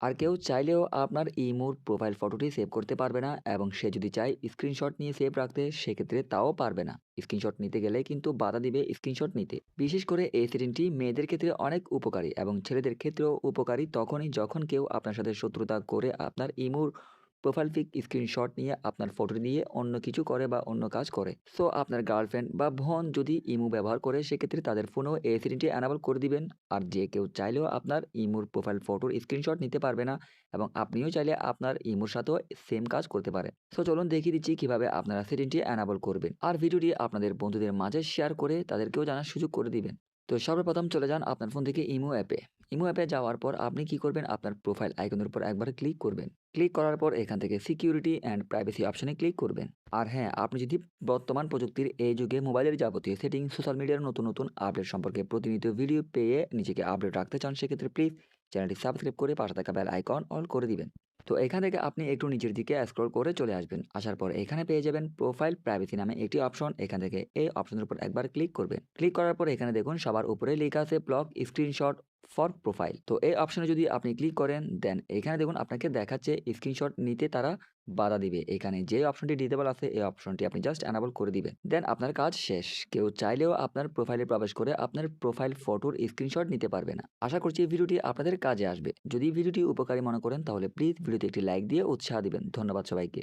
আর কেউ চাইলেও আপনার ইমোর প্রোফাইল ফটোটি সেভ করতে পারবে না এবং সে যদি চায় স্ক্রিনশট নিয়ে সেভ রাখতে, সেক্ষেত্রে তাও পারবে না। স্ক্রিনশট নিতে গেলে কিন্তু বাধা দিবে স্ক্রিনশট নিতে। বিশেষ করে এই সেটিংটি মেয়েদের ক্ষেত্রে অনেক উপকারী এবং ছেলেদের ক্ষেত্রেও উপকারী তখনই যখন কেউ আপনার সাথে শত্রুতা করে আপনার ইমোর প্রোফাইল পিক স্ক্রিনশট নিয়ে আপনার ফটো দিয়ে অন্য কিছু করে বা অন্য কাজ করে। সো আপনার গার্লফ্রেন্ড বা বোন যদি ইমো ব্যবহার করে, সেক্ষেত্রে তাদের ফোনেও এই সেটিংটি অ্যানাবল করে দিবেন। আর যে কেউ চাইলেও আপনার ইমোর প্রোফাইল ফটোর স্ক্রিনশট নিতে পারবে না এবং আপনিও চাইলে আপনার ইমোর সাথেও সেম কাজ করতে পারে সো চলুন দেখিয়ে দিচ্ছি কীভাবে আপনারা সেটিংটি অ্যানাবল করবেন। আর ভিডিওটি আপনাদের বন্ধুদের মাঝে শেয়ার করে তাদেরকেও জানার সুযোগ করে দিবেন। তো, সর্বপ্রথম চলে যান আপনার ফোন থেকে ইমো অ্যাপে ইমো অ্যাপে যাওয়ার পর আপনি কি করবেন? আপনার প্রোফাইল আইকনের উপর একবার ক্লিক করবেন। ক্লিক করার পর এখান থেকে সিকিউরিটি অ্যান্ড প্রাইভেসি অপশনে ক্লিক করবেন। আর হ্যাঁ আপনি যদি বর্তমান প্রযুক্তির এই যুগে মোবাইলের যাবতীয় সেটিং সোশ্যাল মিডিয়ার নতুন নতুন আপডেট সম্পর্কে প্রতিনিয়ত ভিডিও পেয়ে নিজেকে আপডেট রাখতে চান, সেক্ষেত্রে প্লিজ চ্যানেলটি সাবস্ক্রাইব করে পাশে থাকা বেল আইকন অল করে দিবেন। তো এখান থেকে আপনি একটু নিচের দিকে স্ক্রল করে চলে আসবেন। আসার পর এখানে পেয়ে যাবেন প্রোফাইল প্রাইভেসি নামে একটি অপশন এখান থেকে এই অপশনের উপর একবার ক্লিক করবেন। ক্লিক করার পর এখানে দেখুন সবার উপরে লেখা আছে ব্লক স্ক্রিনশট ফর প্রোফাইল তো এই অপশানে যদি আপনি ক্লিক করেন দেন এখানে দেখুন আপনাকে দেখাচ্ছে স্ক্রিনশট নিতে তারা বাধা দিবে। এখানে যে অপশনটি ডিটেবল আছে, এই অপশনটি আপনি জাস্ট অ্যানাবল করে দিবেন। দেন আপনার কাজ শেষ। কেউ চাইলেও আপনার প্রোফাইলে প্রবেশ করে আপনার প্রোফাইল ফটোর স্ক্রিনশট নিতে পারবে না। আশা করছি এই ভিডিওটি আপনাদের কাজে আসবে। যদি ভিডিওটি উপকারী মনে করেন, তাহলে প্লিজ ভিডিওতে একটি লাইক দিয়ে উৎসাহ দিবেন। ধন্যবাদ সবাইকে।